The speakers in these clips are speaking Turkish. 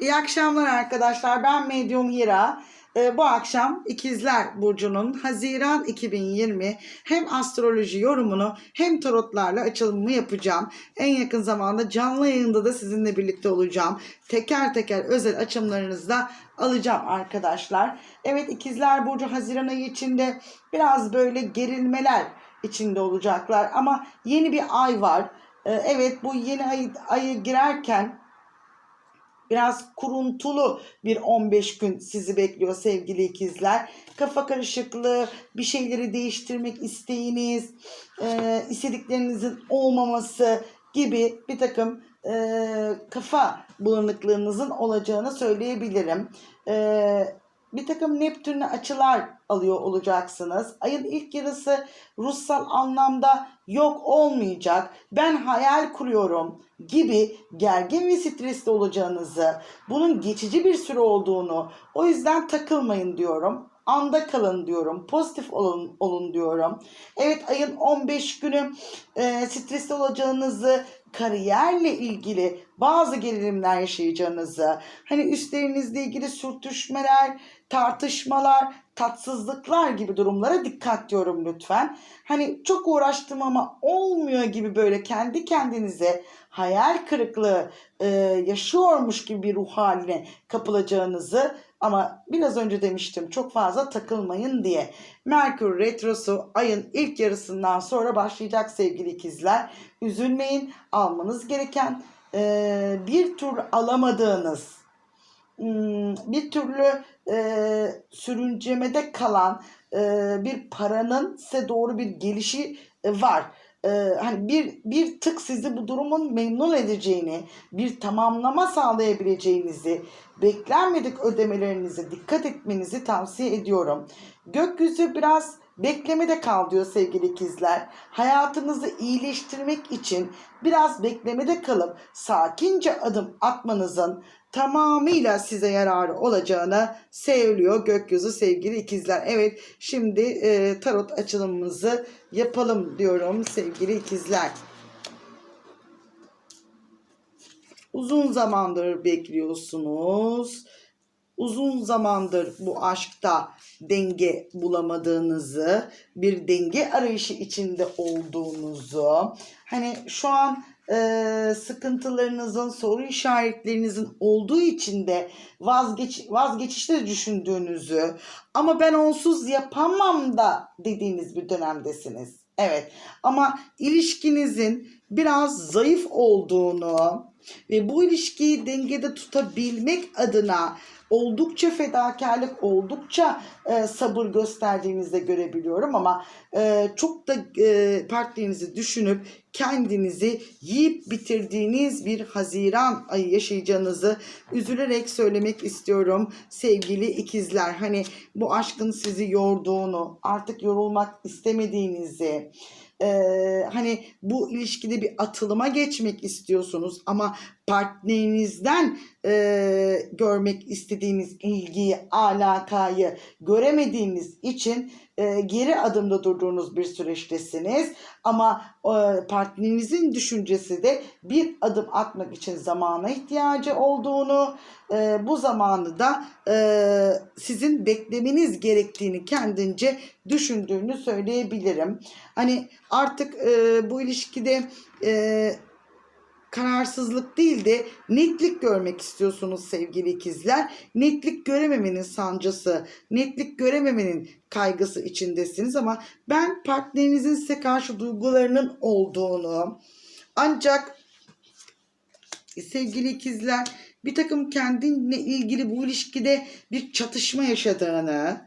İyi akşamlar arkadaşlar. Ben Medyum Hira. Ee, bu akşam İkizler Burcu'nun Haziran 2020 hem astroloji yorumunu hem tarotlarla açılımı yapacağım. En yakın zamanda canlı yayında da sizinle birlikte olacağım. Teker teker özel açımlarınızı da alacağım arkadaşlar. Evet İkizler Burcu Haziran ayı içinde biraz böyle gerilmeler içinde olacaklar. Ama yeni bir ay var. Ee, evet bu yeni ay, ayı girerken biraz kuruntulu bir 15 gün sizi bekliyor sevgili ikizler. Kafa karışıklığı, bir şeyleri değiştirmek isteğiniz, e, istediklerinizin olmaması gibi bir takım e, kafa bulanıklığınızın olacağını söyleyebilirim. E, bir takım Neptün'le açılar alıyor olacaksınız. Ayın ilk yarısı ruhsal anlamda yok olmayacak. Ben hayal kuruyorum gibi gergin ve stresli olacağınızı, bunun geçici bir süre olduğunu, o yüzden takılmayın diyorum. Anda kalın diyorum. Pozitif olun, olun diyorum. Evet ayın 15 günü e, stresli olacağınızı, kariyerle ilgili bazı gerilimler yaşayacağınızı, hani üstlerinizle ilgili sürtüşmeler, tartışmalar, tatsızlıklar gibi durumlara dikkat diyorum lütfen. Hani çok uğraştım ama olmuyor gibi böyle kendi kendinize hayal kırıklığı e, yaşıyormuş gibi bir ruh haline kapılacağınızı ama biraz önce demiştim çok fazla takılmayın diye. Merkür Retrosu ayın ilk yarısından sonra başlayacak sevgili ikizler. Üzülmeyin almanız gereken e, bir tur alamadığınız hmm, bir türlü e, sürüncemede kalan e, bir paranın size doğru bir gelişi e, var. E, hani bir bir tık sizi bu durumun memnun edeceğini, bir tamamlama sağlayabileceğinizi, beklenmedik ödemelerinize dikkat etmenizi tavsiye ediyorum. Gökyüzü biraz beklemede kal diyor sevgili ikizler. Hayatınızı iyileştirmek için biraz beklemede kalıp sakince adım atmanızın tamamıyla size yararı olacağını söylüyor gökyüzü sevgili ikizler. Evet şimdi e, tarot açılımımızı yapalım diyorum sevgili ikizler. Uzun zamandır bekliyorsunuz. Uzun zamandır bu aşkta denge bulamadığınızı, bir denge arayışı içinde olduğunuzu, hani şu an e, sıkıntılarınızın, soru işaretlerinizin olduğu için de vazgeç, vazgeçişte düşündüğünüzü ama ben onsuz yapamam da dediğiniz bir dönemdesiniz. Evet ama ilişkinizin biraz zayıf olduğunu ve bu ilişkiyi dengede tutabilmek adına oldukça fedakarlık, oldukça e, sabır gösterdiğinizi de görebiliyorum ama e, çok da e, partnerinizi düşünüp kendinizi yiyip bitirdiğiniz bir Haziran ayı yaşayacağınızı üzülerek söylemek istiyorum sevgili ikizler. Hani bu aşkın sizi yorduğunu, artık yorulmak istemediğinizi, ee, hani bu ilişkide bir atılıma geçmek istiyorsunuz ama partnerinizden e, görmek istediğiniz ilgiyi, alakayı göremediğiniz için e, geri adımda durduğunuz bir süreçtesiniz. Ama e, partnerinizin düşüncesi de bir adım atmak için zamana ihtiyacı olduğunu, e, bu zamanı da e, sizin beklemeniz gerektiğini kendince düşündüğünü söyleyebilirim. Hani artık e, bu ilişkide e, kararsızlık değil de netlik görmek istiyorsunuz sevgili ikizler. Netlik görememenin sancısı, netlik görememenin kaygısı içindesiniz ama ben partnerinizin size karşı duygularının olduğunu ancak sevgili ikizler bir takım kendinle ilgili bu ilişkide bir çatışma yaşadığını,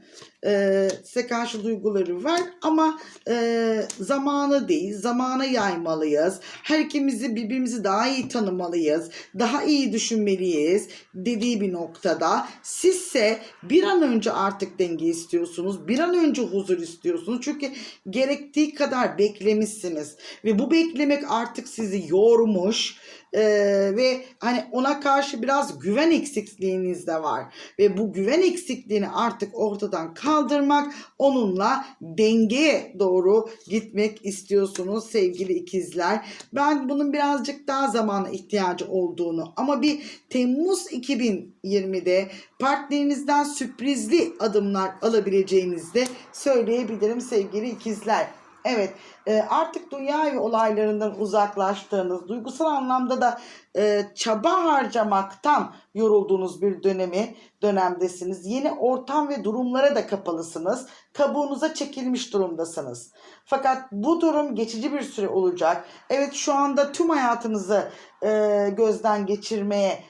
e, size karşı duyguları var ama e, zamanı değil, zamana yaymalıyız. Her ikimizi birbirimizi daha iyi tanımalıyız, daha iyi düşünmeliyiz dediği bir noktada sizse bir an önce artık denge istiyorsunuz, bir an önce huzur istiyorsunuz. Çünkü gerektiği kadar beklemişsiniz ve bu beklemek artık sizi yormuş, Ee, ve hani ona karşı biraz güven eksikliğiniz de var ve bu güven eksikliğini artık ortadan kaldırmak onunla dengeye doğru gitmek istiyorsunuz sevgili ikizler. Ben bunun birazcık daha zamana ihtiyacı olduğunu ama bir Temmuz 2020'de partnerinizden sürprizli adımlar alabileceğinizi de söyleyebilirim sevgili ikizler. Evet e, artık dünya olaylarından uzaklaştığınız, duygusal anlamda da e, çaba harcamaktan yorulduğunuz bir dönemi dönemdesiniz. Yeni ortam ve durumlara da kapalısınız. Kabuğunuza çekilmiş durumdasınız. Fakat bu durum geçici bir süre olacak. Evet şu anda tüm hayatınızı e, gözden geçirmeye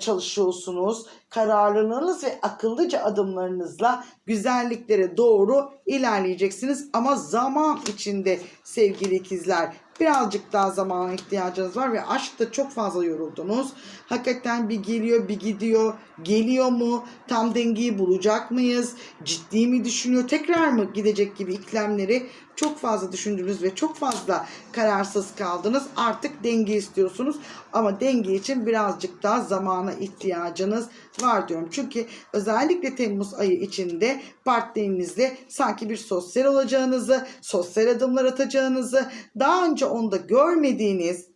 çalışıyorsunuz. Kararlılığınız ve akıllıca adımlarınızla güzelliklere doğru ilerleyeceksiniz. Ama zaman içinde sevgili ikizler birazcık daha zamana ihtiyacınız var ve aşkta çok fazla yoruldunuz. Hakikaten bir geliyor bir gidiyor. Geliyor mu? Tam dengeyi bulacak mıyız? Ciddi mi düşünüyor? Tekrar mı gidecek gibi iklemleri çok fazla düşündünüz ve çok fazla kararsız kaldınız. Artık denge istiyorsunuz ama denge için birazcık daha zamana ihtiyacınız var diyorum. Çünkü özellikle Temmuz ayı içinde partnerinizle sanki bir sosyal olacağınızı, sosyal adımlar atacağınızı, daha önce onda görmediğiniz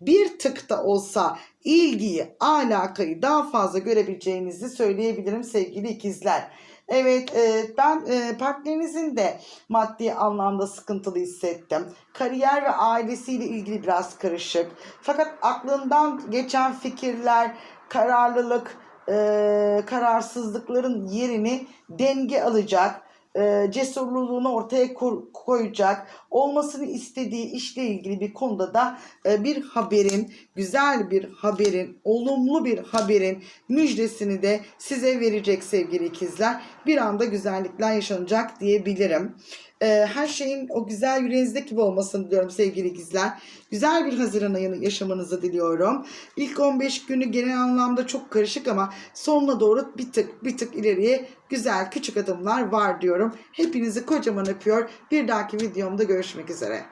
bir tık da olsa ilgiyi, alakayı daha fazla görebileceğinizi söyleyebilirim sevgili ikizler. Evet e, ben e, partnerinizin de maddi anlamda sıkıntılı hissettim. Kariyer ve ailesiyle ilgili biraz karışık. Fakat aklından geçen fikirler, kararlılık, e, kararsızlıkların yerini denge alacak e, cesurluğunu ortaya koyacak, olmasını istediği işle ilgili bir konuda da e, bir haberin, güzel bir haberin, olumlu bir haberin müjdesini de size verecek sevgili ikizler. Bir anda güzellikler yaşanacak diyebilirim. E, her şeyin o güzel yüreğinizdeki gibi olmasını diliyorum sevgili ikizler. Güzel bir Haziran ayını yaşamanızı diliyorum. İlk 15 günü genel anlamda çok karışık ama sonuna doğru bir tık bir tık ileriye güzel küçük adımlar var diyorum. Hepinizi kocaman öpüyor. Bir dahaki videomda görüşmek üzere.